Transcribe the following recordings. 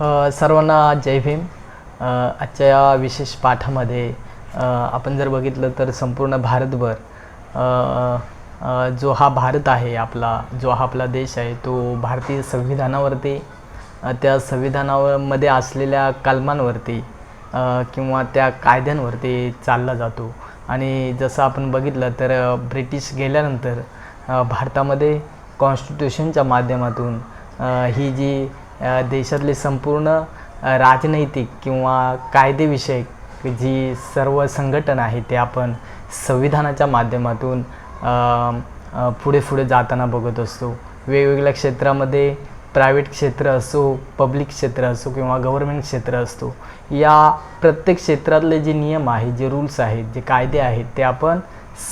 सर्वांना जय भीम. आजच्या या विशेष पाठामध्ये आपण जर बघितलं तर संपूर्ण भारतभर जो हा भारत आहे आपला जो हा आपला देश आहे तो भारतीय संविधानावरती त्या संविधानामध्ये असलेल्या कलमांवरती किंवा त्या कायद्यांवरती चालला जातो. आणि जसं आपण बघितलं तर ब्रिटिश गेल्यानंतर भारतामध्ये कॉन्स्टिट्यूशनच्या माध्यमातून ही जी देशातले संपूर्ण राजनैतिक किंवा कायदेविषयक जी सर्व संघटना आहे ते आपण संविधानाच्या माध्यमातून पुढे पुढे जाताना बघत असतो. वेगवेगळ्या क्षेत्रामध्ये प्रायव्हेट क्षेत्र असो पब्लिक क्षेत्र असो किंवा गव्हर्मेंट क्षेत्र असतो या प्रत्येक क्षेत्रातले जे नियम आहेत जे रूल्स आहेत जे कायदे आहेत ते आपण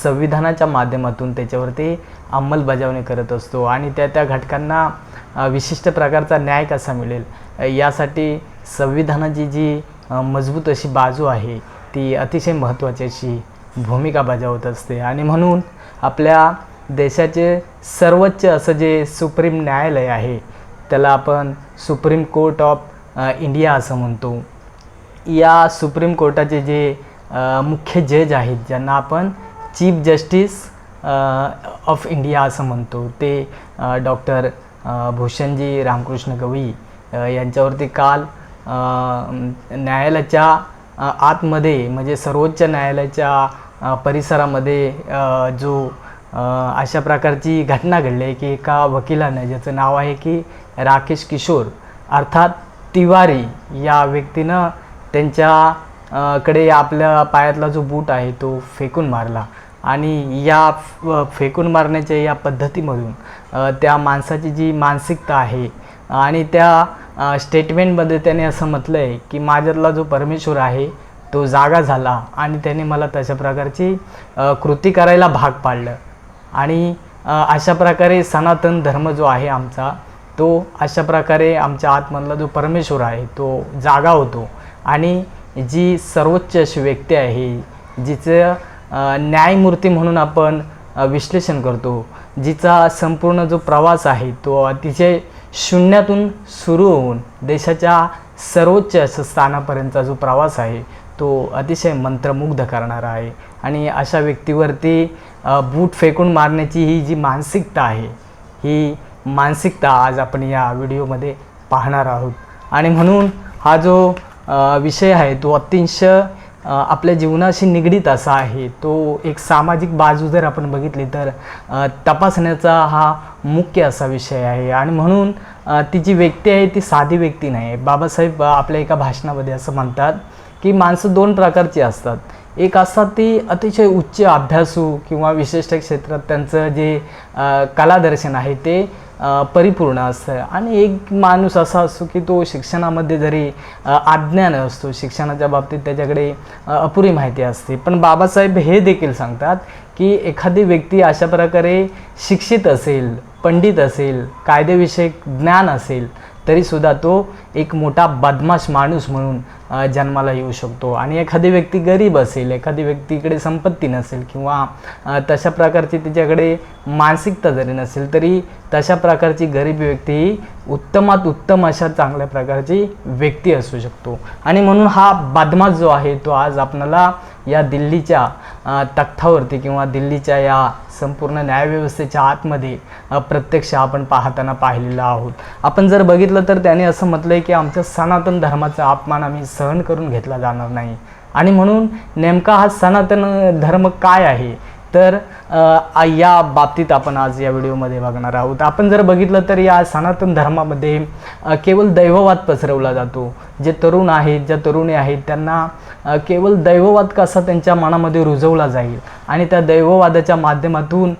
संविधानाच्या माध्यमातून त्याच्यावरती अंमलबजावणी करत असतो आणि त्या त्या घटकांना विशिष्ट प्रकारचा न्याय कसा मिळेल? यासाठी संविधानाची जी मजबूत अशी बाजू आहे ती अतिशय महत्त्वाची अशी भूमिका बजावत असते. आणि म्हणून आपल्या देशाचे सर्वोच्च असं जे सुप्रीम न्यायालय आहे त्याला आपण सुप्रीम कोर्ट ऑफ इंडिया असं म्हणतो. या सुप्रीम कोर्टाचे जे मुख्य जज आहेत ज्यांना आपण चीफ जस्टिस ऑफ इंडिया असं म्हणतो. ते डॉक्टर भूषणजी रामकृष्ण गवई यांच्यावरती काल न्यायालयाच्या आतमध्ये म्हणजे सर्वोच्च न्यायालयाच्या परिसरामध्ये जो अशा प्रकारची घटना घडली आहे की एका वकिलानं ज्याचं नाव आहे की राकेश किशोर अर्थात तिवारी या व्यक्तीनं त्यांच्याकडे आपल्या पायातला जो बूट आहे तो फेकून मारला. आणि या फेकून मारण्याच्या या पद्धतीमधून त्या माणसाची जी मानसिकता आहे आणि त्या स्टेटमेंटमध्ये त्याने असं म्हटलं आहे की माझ्यातला जो परमेश्वर आहे तो जागा झाला आणि त्याने मला तशा प्रकारची कृती करायला भाग पाडलं. आणि अशा प्रकारे सनातन धर्म जो आहे आमचा तो अशा प्रकारे आमच्या आतमधला जो परमेश्वर आहे तो जागा होतो. आणि जी सर्वोच्च अशी व्यक्ती आहे जिचं न्यायमूर्ती म्हणून आपण विश्लेषण करतो. जिचा संपूर्ण जो प्रवास आहे तो अतिशय शून्यातून सुरू होऊन देशाच्या सर्वोच्च असं स्थानापर्यंतचा जो प्रवास आहे तो अतिशय मंत्रमुग्ध करणारा आहे. आणि अशा व्यक्तीवरती बूट फेकून मारण्याची ही जी मानसिकता आहे ही मानसिकता आज आपण या व्हिडिओमध्ये पाहणार आहोत. आणि म्हणून हा जो विषय आहे तो अतिशय आपल्या जीवनाशी निगडीत असा आहे. तो एक सामाजिक बाजू जर आपण बघितली तर तपासण्याचा हा मुख्य असा विषय आहे. आणि म्हणून ती जी व्यक्ती आहे ती साधी व्यक्ती नाही. आहे बाबासाहेब आपल्या एका भाषणामध्ये असं म्हणतात की माणसं दोन प्रकारची असतात. एक असतात ती अतिशय उच्च अभ्यासू किंवा विशिष्ट क्षेत्रात त्यांचं जे कलादर्शन आहे ते परिपूर्ण असतं. आणि एक माणूस असा असतो की तो शिक्षणामध्ये जरी अज्ञान असतो शिक्षणाच्या बाबतीत त्याच्याकडे अपुरी माहिती असते. पण बाबासाहेब हे देखील सांगतात की एखादी व्यक्ती अशा प्रकारे शिक्षित असेल पंडित असेल कायदेविषयक ज्ञान असेल तरीसुद्धा तो एक मोठा बदमाश माणूस म्हणून जन्माला येऊ शकतो. आणि एखादी व्यक्ती गरीब असेल एखादी व्यक्तीकडे संपत्ती नसेल किंवा तशा प्रकारची तिच्याकडे मानसिकता जरी नसेल तरी तशा प्रकारची गरीब व्यक्ती ही उत्तमात उत्तम अशा चांगल्या प्रकारची व्यक्ती असू शकतो. आणि म्हणून हा बदमाश जो आहे तो आज आपणाला या दिल्लीच्या तख्तावरती किंवा दिल्लीच्या या संपूर्ण न्यायव्यवस्थेच्या आतमध्ये प्रत्यक्ष आपण पाहताना पाहिलेलं आहोत. आपण जर बघितलं तर त्याने असं म्हटलं आहे की आमच्या सनातन धर्माचा अपमान आम्ही सहन करून घेतला जाणार नाही. आणि म्हणून नेमका हा सनातन धर्म काय आहे? तर या बाबतीत आपण आज या व्हिडिओमध्ये बघणार आहोत. आपण जर बघितलं तर या सनातन धर्मामध्ये केवळ दैववाद पसरवला जातो. जे तरुण आहेत ज्या तरुणी आहेत त्यांना केवळ दैववाद कसा त्यांच्या मनामध्ये रुजवला जाईल आणि त्या दैववादाच्या माध्यमातून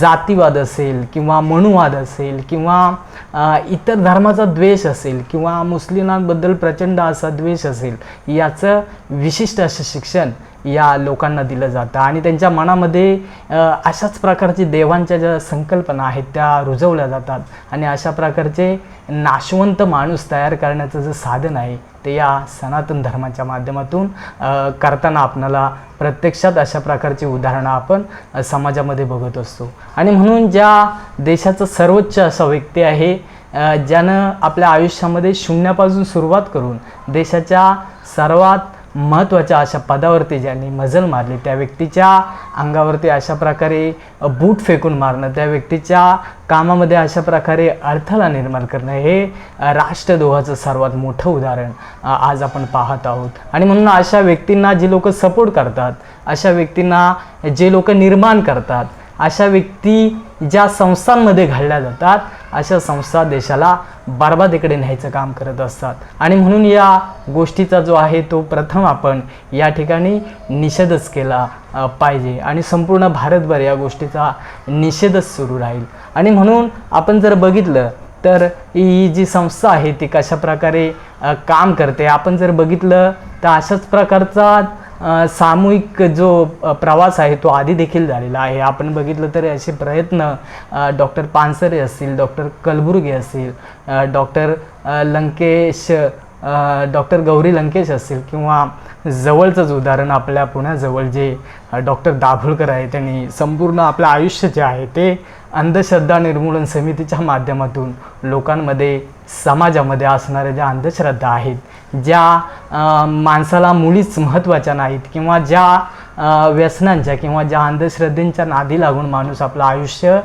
जातीवाद असेल किंवा मनुवाद असेल किंवा इतर धर्माचा द्वेष असेल किंवा मुस्लिमांबद्दल प्रचंड असा द्वेष असेल याचं विशिष्ट असं शिक्षण या लोकांना दिलं जातं. आणि त्यांच्या मनामध्ये अशाच प्रकारची देवांच्या ज्या संकल्पना आहेत त्या रुजवल्या जातात. आणि अशा प्रकारचे नाशवंत माणूस तयार करण्याचं जे साधन आहे ते या सनातन धर्माच्या माध्यमातून करताना आपणाला प्रत्यक्षात अशा प्रकारची उदाहरणं आपण समाजामध्ये बघत असतो. आणि म्हणून ज्या देशाचं सर्वोच्च असा व्यक्ती आहे ज्यानं आपल्या आयुष्यामध्ये शून्यापासून सुरुवात करून देशाच्या सर्वात महत्त्वाच्या अशा पदावरती ज्यांनी मजल मारली त्या व्यक्तीच्या अंगावरती अशा प्रकारे बूट फेकून मारणं त्या व्यक्तीच्या कामामध्ये अशा प्रकारे अडथळा निर्माण करणं हे राष्ट्रद्रोहाचं सर्वात मोठं उदाहरण आज आपण पाहत आहोत. आणि म्हणून अशा व्यक्तींना जे लोक सपोर्ट करतात अशा व्यक्तींना जे लोक निर्माण करतात अशा व्यक्ती ज्या संस्थांमध्ये घडल्या जातात अशा संस्था देशाला बरबादीकडे न्यायचं काम करत असतात. आणि म्हणून या गोष्टीचा जो आहे तो प्रथम आपण या ठिकाणी निषेधच केला पाहिजे. आणि संपूर्ण भारतभर या गोष्टीचा निषेधच सुरू राहील. आणि म्हणून आपण जर बघितलं तर ही जी संस्था आहे ती कशा प्रकारे काम करते? आपण जर बघितलं तर अशाच प्रकारचा सामूहिक जो प्रवास आहे तो आधी देखील झालेला आहे. आपण बघितलं तर असे प्रयत्न डॉक्टर पानसरे असतील डॉक्टर कलबुर्गी असतील डॉक्टर लंकेश डॉक्टर गौरी लंकेश असतील किंवा जवळचंच उदाहरण आपल्या पुण्याजवळ जे डॉक्टर दाभोळकर आहे त्यांनी संपूर्ण आपलं आयुष्य जे आहे ते अंधश्रद्धा निर्मूलन समितीच्या माध्यमातून लोकांमध्ये समाजामध्ये असणाऱ्या ज्या अंधश्रद्धा आहेत ज्या माणसाला मुळीच महत्त्वाच्या नाहीत किंवा ज्या व्यसनांच्या किंवा ज्या अंधश्रद्धेंच्या नादी लागून माणूस आपलं आयुष्य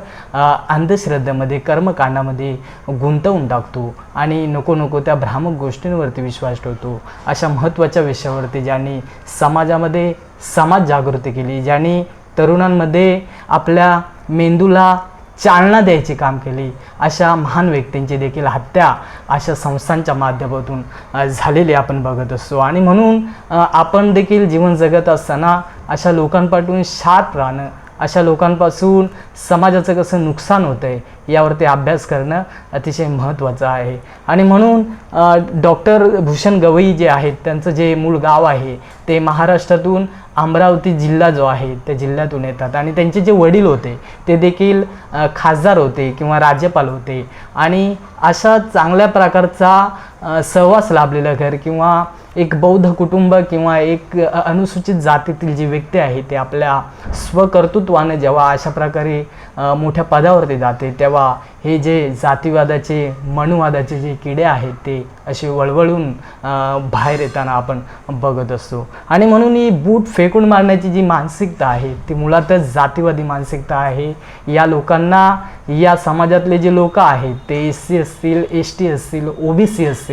अंधश्रद्धेमध्ये कर्मकांडामध्ये गुंतवून टाकतो आणि नको नको त्या भ्रामक गोष्टींवरती विश्वास ठेवतो. अशा महत्त्वाच्या विषयावरती ज्यांनी समाजामध्ये समाज जागृती केली ज्यांनी तरुणांमध्ये आपल्या मेंदूला चालना द्यायचे काम केली अशा महान व्यक्तींची देखील हत्या अशा संस्थांच्या माध्यमातून झालेली आपण बघत असतो. आणि म्हणून आपण देखील जीवन जगत असताना अशा लोकांपासून शार्प राहणं अशा लोकांपासून समाजाचं कसं नुकसान होतं आहे यावरती अभ्यास करणं अतिशय महत्त्वाचं आहे. आणि म्हणून डॉक्टर भूषण गवई जे आहेत त्यांचं जे मूळ गाव आहे ते महाराष्ट्रातून अमरावती जिल्हा जो आहे त्या जिल्ह्यातून येतात. आणि त्यांचे जे वडील होते ते देखील खासदार होते किंवा राज्यपाल होते. आणि अशा चांगल्या प्रकारचा सहवास लाभलेलं घर किंवा एक बौद्ध कुटुंब किंवा एक अनुसूचित जातीतील जी व्यक्ती आहे ते आपल्या स्वकर्तृत्वाने जेव्हा अशा प्रकारे मोठ्या पदावरती जाते तेव्हा हे जे जातीवादाचे मनुवादाचे जे किडे आहेत ते असे वळवळून बाहेर येताना आपण बघत असतो. आणि म्हणून ही बूट फेकून मारण्याची जी मानसिकता आहे ती मुळातच जातीवादी मानसिकता आहे. या लोकांना या समाजातले जे लोक आहेत ते एस सी असतील एस टी असतील ओ बी सी असतील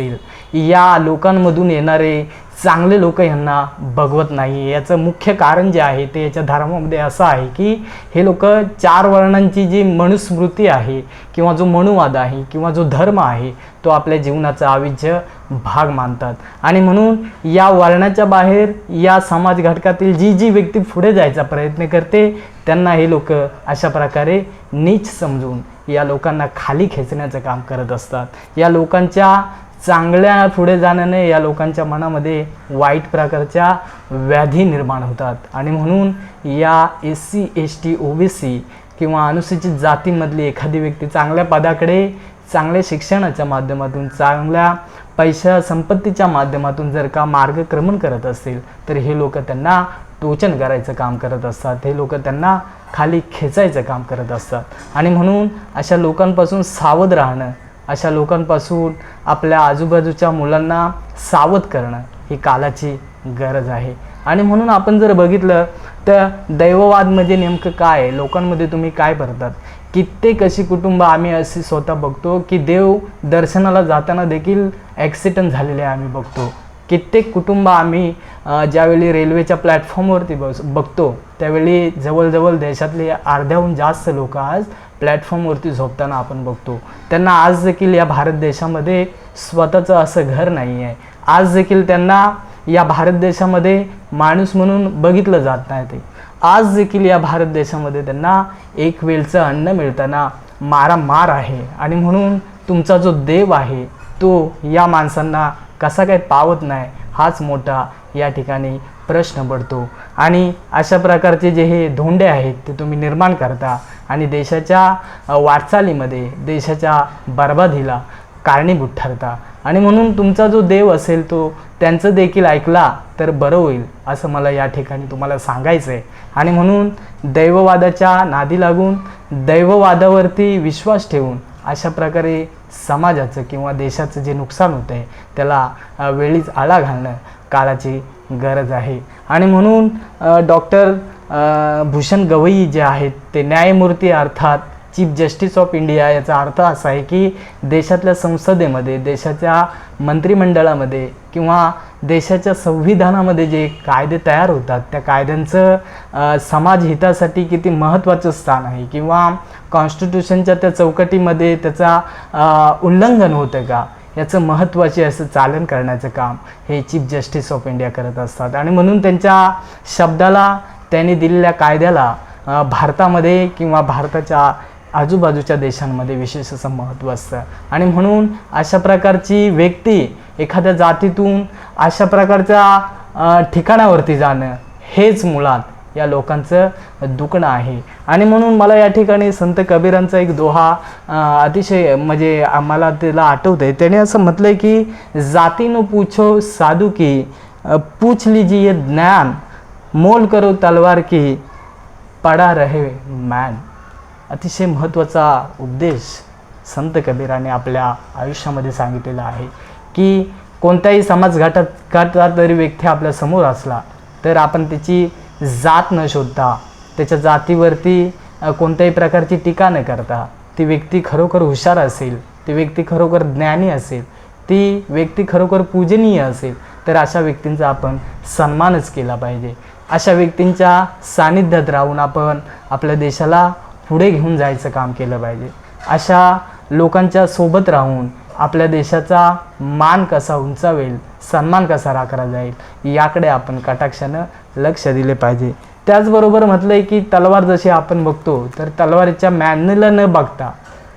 या लोकांमधून येणारे चांगले लोक यांना बघवत नाही. याचं मुख्य कारण जे आहे ते याच्या धर्मामध्ये असं आहे की हे लोक चार वर्णांची जी मनुस्मृती आहे किंवा जो मनुवाद आहे किंवा जो धर्म आहे तो आपल्या जीवनाचा अविज्य भाग मानतात. आणि म्हणून या वर्णाच्या बाहेर या समाज घटकातील जी जी व्यक्ती पुढे जायचा प्रयत्न करते त्यांना हे लोक अशा प्रकारे नीच समजून या लोकांना खाली खेचण्याचं काम करत असतात. या लोकांच्या चांगल्या पुढे जाण्याने या लोकांच्या मनामध्ये वाईट प्रकारच्या व्याधी निर्माण होतात. आणि म्हणून या S C S T O B C किंवा अनुसूचित जातीमधली एखादी व्यक्ती चांगल्या पदाकडे चांगल्या शिक्षणाच्या माध्यमातून चांगल्या पैशा संपत्तीच्या माध्यमातून जर का मार्गक्रमण करत असेल तर हे लोक त्यांना टोचन करायचं काम करत असतात. हे लोक त्यांना खाली खेचायचं काम करत असतात. आणि म्हणून अशा लोकांपासून सावध राहणं अशा लोकांपासून आपल्या आजूबाजूच्या मुलांना सावध करणं ही कालाची गरज आहे. आणि म्हणून आपण जर बघितलं तर दैववाद म्हणजे नेमकं काय? आहे लोकांमध्ये तुम्ही काय भरतात? कित्येक अशी कुटुंब आम्ही अशी स्वतः बघतो की देव दर्शनाला जाताना देखील ॲक्सिडेंट झालेले आम्ही बघतो. कित्येक कुटुंब आम्ही ज्यावेळी रेल्वेच्या प्लॅटफॉर्मवरती बस बघतो त्यावेळी जवळजवळ देशातले अर्ध्याहून जास्त लोक आज प्लॅटफॉर्मवरती झोपताना आपण बघतो. त्यांना आज देखील या भारत देशामध्ये स्वतःचं असं घर नाही आहे आज देखील त्यांना या भारत देशामध्ये माणूस म्हणून बघितलं जात नाही ते. आज देखील या भारत देशामध्ये त्यांना एक वेळचं अन्न मिळताना मारामार आहे. आणि म्हणून तुमचा जो देव आहे तो या माणसांना कसा काय पावत नाही हाच मोठा या ठिकाणी प्रश्न पडतो. आणि अशा प्रकारचे जे हे धोंडे आहेत ते तुम्ही निर्माण करता. आणि देशाच्या वाटचालीमध्ये देशाच्या बर्बादीला कारणीभूत ठरता. आणि म्हणून तुमचा जो देव असेल तो त्यांचं देखील ऐकला तर बरं होईल असं मला या ठिकाणी तुम्हाला सांगायचं आहे. आणि म्हणून दैववादाच्या नादी लागून दैववादावरती विश्वास ठेवून अशा प्रकारे समाजाचं किंवा देशाचं जे नुकसान होतं आहे त्याला वेळीच आळा घालणं काळाची गरज आहे. आणि म्हणून डॉक्टर भूषण गवई जे आहेत ते न्यायमूर्ती अर्थात चीफ जस्टिस ऑफ इंडिया याचा अर्थ असा आहे की देशातल्या संसदेमध्ये देशाच्या मंत्रिमंडळामध्ये किंवा देशाच्या संविधानामध्ये जे कायदे तयार होतात त्या कायद्यांचं समाज हितासाठी किती महत्त्वाचं स्थान आहे किंवा कॉन्स्टिट्यूशनच्या त्या चौकटीमध्ये त्याचा उल्लंघन होतं का? याचं महत्त्वाचे असं चालन करण्याचं काम हे चीफ जस्टिस ऑफ इंडिया करत असतात. आणि म्हणून त्यांच्या शब्दाला त्यांनी दिलेल्या कायद्याला भारतामध्ये किंवा भारताच्या आजूबाजूच्या देशांमध्ये विशेष असं महत्त्व असतं. आणि म्हणून अशा प्रकारची व्यक्ती एखाद्या जातीतून अशा प्रकारच्या ठिकाणावरती जाणं हेच मुळात या लोकांचं दुखणं आहे. आणि म्हणून मला या ठिकाणी संत कबीरांचा एक दोहा अतिशय म्हणजे आम्हाला त्याला आठवतं आहे त्याने असं म्हटलं आहे की जातीनं पूछो साधू की अ, पूछ ये ज्ञान मोल करो तलवार की पडा रहे मॅन. अतिशय महत्त्वाचा उपदेश संत कबीराने आपल्या आयुष्यामध्ये सांगितलेला आहे. की कोणत्याही समाज घाटात घाटात जरी व्यक्ती आपल्यासमोर असला तर आपण त्याची जात न शोधता त्याच्या जातीवरती कोणत्याही प्रकारची टीका न करता ती व्यक्ती खरोखर हुशार असेल ती व्यक्ती खरोखर ज्ञानी असेल ती व्यक्ती खरोखर पूजनीय असेल तर अशा व्यक्तींचा आपण सन्मानच केला पाहिजे. अशा व्यक्तींच्या सानिध्यात राहून आपण आपल्या देशाला पुढे घेऊन जायचं काम केलं पाहिजे. अशा लोकांच्या सोबत राहून आपल्या देशाचा मान कसा उंचावेल सन्मान कसा राखला जाईल याकडे आपण कटाक्षानं लक्ष दिले पाहिजे. त्याचबरोबर म्हटलं आहे की तलवार जशी आपण बघतो तर तलवारीच्या मॅनला न बघता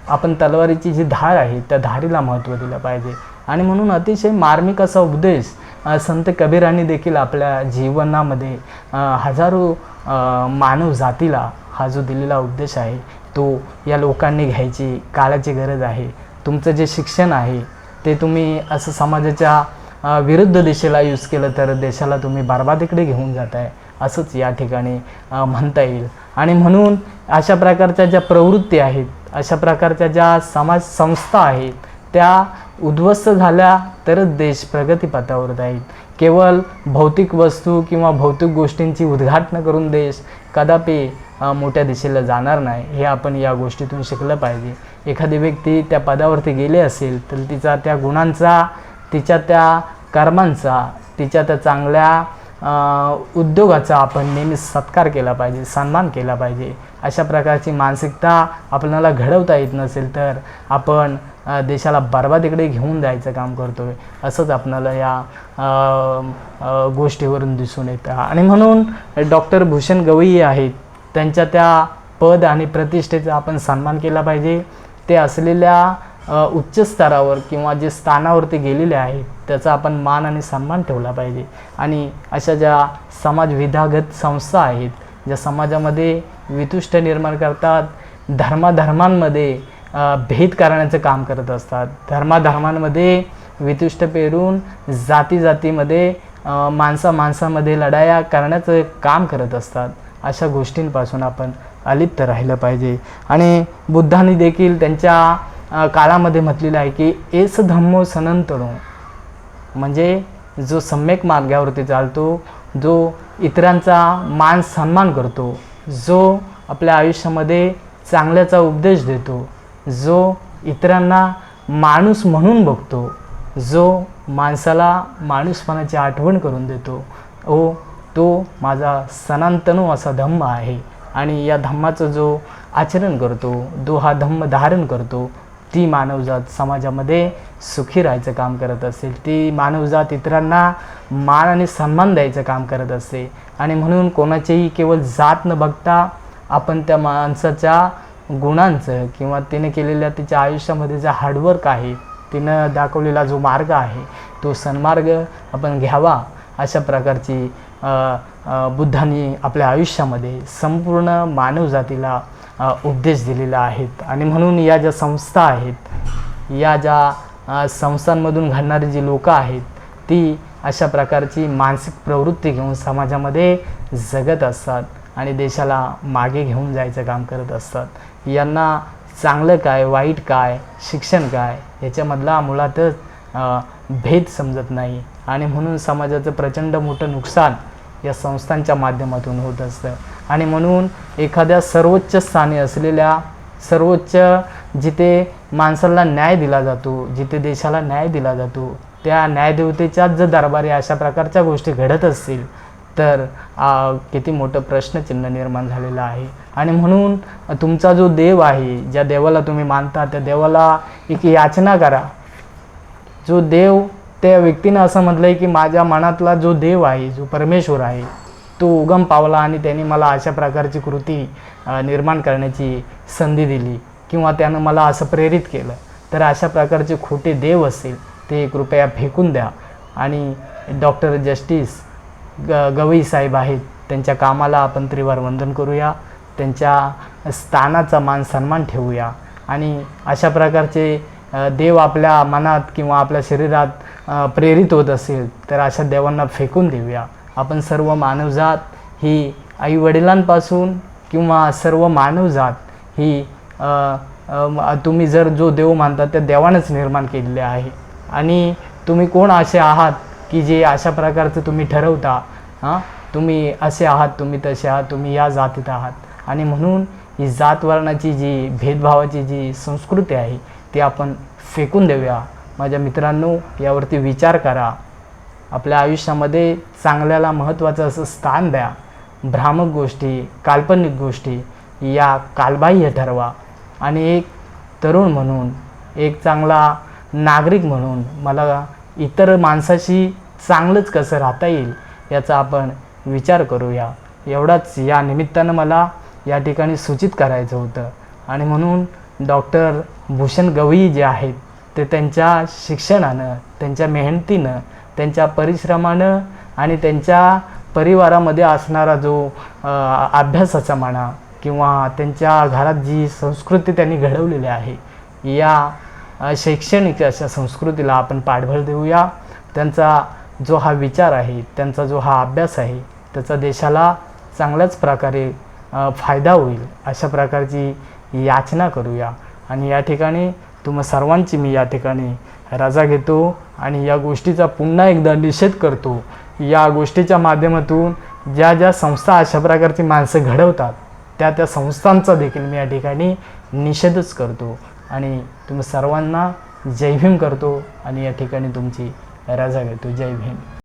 आपण तलवारीची जी धार आहे त्या धारीला महत्त्व दिलं पाहिजे. आणि म्हणून अतिशय मार्मिक असा उपदेश संत कबीरांनी देखील आपल्या जीवनामध्ये हजारो मानव जातीला हा जो दिलेला उपदेश आहे तो या लोकांनी घ्यायची काळाची गरज आहे. तुमचं जे शिक्षण आहे ते तुम्ही असं समाजाच्या विरुद्ध दिशेला यूज केलं तर देशाला तुम्ही बर्बादीकडे घेऊन जात आहे असंच या ठिकाणी म्हणता येईल. आणि म्हणून अशा प्रकारच्या ज्या प्रवृत्ती आहेत अशा प्रकारच्या ज्या समाज संस्था आहेत त्या उद्ध्वस्त झाल्या तरच देश प्रगतीपथावर जाईल. केवळ भौतिक वस्तू किंवा भौतिक गोष्टींची उद्घाटन करून देश कदापि मोठ्या दिशेला जाणार नाही हे आपण या गोष्टीतून शिकलं पाहिजे. एखादी व्यक्ती त्या पदावरती गेली असेल तर तिचा त्या गुणांचा तिच्या त्या कर्मांचा तिच्या त्या चांगल्या उद्योगाचा आपण नेहमी सत्कार केला पाहिजे सन्मान केला पाहिजे. अशा प्रकारची मानसिकता आपल्याला घडवता येत नसेल तर आपण देशाला बरबादीकडे घेऊन जायचं काम करतो आहे असंच आपल्याला या गोष्टीवरून दिसून येतं. आणि म्हणून डॉक्टर भूषण गवई आहेत त्यांच्या त्या पद आणि प्रतिष्ठेचा आपण सन्मान केला पाहिजे. ते असलेल्या उच्च स्तरावर किंवा जे स्थानावरती गेलेले आहेत त्याचा आपण मान आणि सन्मान ठेवला पाहिजे. आणि अशा ज्या समाज विधागत संस्था आहेत ज्या समाजामध्ये वितुष्ट निर्माण करतात धर्माधर्मांमध्ये भेद करण्याचं काम करत असतात. धर्माधर्मांमध्ये वितुष्ट पेरून जाती जातीमध्ये माणसा माणसामध्ये लढाया करण्याचं काम करत असतात. अशा गोष्टींपासून आपण अलिप्त राहिलं पाहिजे. आणि बुद्धांनी देखील त्यांच्या काळामध्ये म्हटलेलं आहे की एस धम्मो सनंतनो म्हणजे जो सम्यक मार्गावरती चालतो जो इतरांचा मान सन्मान करतो जो आपल्या आयुष्यामध्ये चांगल्याचा उपदेश देतो जो इतरांना माणूस म्हणून बघतो जो माणसाला माणूसपणाची आठवण करून देतो ओ तो माझा सनातनो असा धम्म आहे. आणि या धम्माचं जो आचरण करतो जो हा धम्म धारण करतो ती मानवजात समाजामध्ये सुखी राहायचं काम करत असेल. ती मानवजात इतरांना मान आणि सन्मान द्यायचं काम करत असते आणि म्हणून कोणाचीही केवळ जात न बघता आपण त्या माणसाच्या गुणांचं किंवा तिने केलेल्या तिच्या आयुष्यामध्ये जे हार्डवर्क आहे तिनं दाखवलेला जो मार्ग आहे तो सन्मार्ग आपण घ्यावा अशा प्रकारची बुद्धांनी आपल्या आयुष्यामध्ये संपूर्ण मानवजातीला उपदेश दिलेला आहेत. आणि म्हणून या ज्या संस्था आहेत या ज्या संस्थांमधून घडणारी जी लोकं आहेत ती अशा प्रकारची मानसिक प्रवृत्ती घेऊन समाजामध्ये जगत असतात आणि देशाला मागे घेऊन जायचं काम करत असतात. यांना चांगलं काय वाईट काय शिक्षण काय याच्यामधला मुळातच भेद समजत नाही. आणि म्हणून समाजाचं प्रचंड मोठं नुकसान या संस्थांच्या माध्यमातून होत असतं. आणि म्हणून एखाद्या सर्वोच्च स्थानी असलेल्या सर्वोच्च जिथे माणसाला न्याय दिला जातो जिथे देशाला न्याय दिला जातो त्या न्यायदेवतेच्याच जर दरबारी अशा प्रकारच्या गोष्टी घडत असतील तर आ, किती मोठं प्रश्नचिन्ह निर्माण झालेलं आहे. आणि म्हणून तुमचा जो देव आहे ज्या देवाला तुम्ही मानता त्या देवाला एक याचना करा. जो देव त्या व्यक्तीनं असं म्हटलं आहे की माझ्या मनातला जो देव आहे जो परमेश्वर आहे तो उगम पावला आणि त्यांनी मला अशा प्रकारची कृती निर्माण करण्याची संधी दिली किंवा त्यानं मला असं प्रेरित केलं. तर अशा प्रकारचे खोटे देव असतील ते कृपया फेकून द्या. आणि डॉक्टर जस्टिस ग गवई साहेब आहेत त्यांच्या कामाला आपण त्रिवार वंदन करूया त्यांच्या स्थानाचा मान सन्मान ठेवूया. आणि अशा प्रकारचे देव आपल्या मनात किंवा आपल्या शरीरात प्रेरित होत असेल तर अशा देवांना फेकून देऊया. आपण सर्व मानवजात ही आईवडिलांपासून किंवा सर्व मानवजात ही तुम्ही जर जो देव मानता त्या देवानंच निर्माण केलेले आहे. आणि तुम्ही कोण असे आहात की जे अशा प्रकारचं तुम्ही ठरवता? हां? तुम्ही असे आहात तुम्ही तसे आहात तुम्ही या जातीत आहात. आणि म्हणून ही जातवर्णाची जी भेदभावाची जी संस्कृती आहे ती आपण फेकून देऊया. माझ्या मित्रांनो यावरती विचार करा. आपल्या आयुष्यामध्ये चांगल्याला महत्त्वाचं असं स्थान द्या. भ्रामक गोष्टी काल्पनिक गोष्टी या कालबाह्य ठरवा. आणि एक तरुण म्हणून एक चांगला नागरिक म्हणून मला इतर माणसाशी चांगलंच कसं राहता येईल याचा आपण विचार करूया. एवढाच या निमित्तानं मला या ठिकाणी सूचित करायचं होतं. आणि म्हणून डॉक्टर भूषण गवई जे आहेत ते त्यांच्या शिक्षणानं त्यांच्या मेहनतीनं त्यांच्या परिश्रमानं आणि त्यांच्या परिवारामध्ये असणारा जो अभ्यासाचा म्हणा किंवा त्यांच्या घरात जी संस्कृती त्यांनी घडवलेली आहे या शैक्षणिक अशा संस्कृतीला आपण पाठबळ देऊया. त्यांचा जो हा विचार आहे त्यांचा जो हा अभ्यास आहे त्याचा देशाला चांगल्याच प्रकारे फायदा होईल अशा प्रकारची याचना करूया. आणि या ठिकाणी तुम्हा सर्वांची मी या ठिकाणी रजा घेतो आणि या गोष्टीचा पुन्हा एकदा निषेध करतो. या गोष्टीच्या माध्यमातून ज्या ज्या संस्था अशा प्रकारची माणसं घडवतात त्या त्या संस्थांचा देखील मी या ठिकाणी निषेधच करतो. आणि तुम्ही सर्वांना जय भीम करतो आणि या ठिकाणी तुमची रजा घेतो. जय भीम.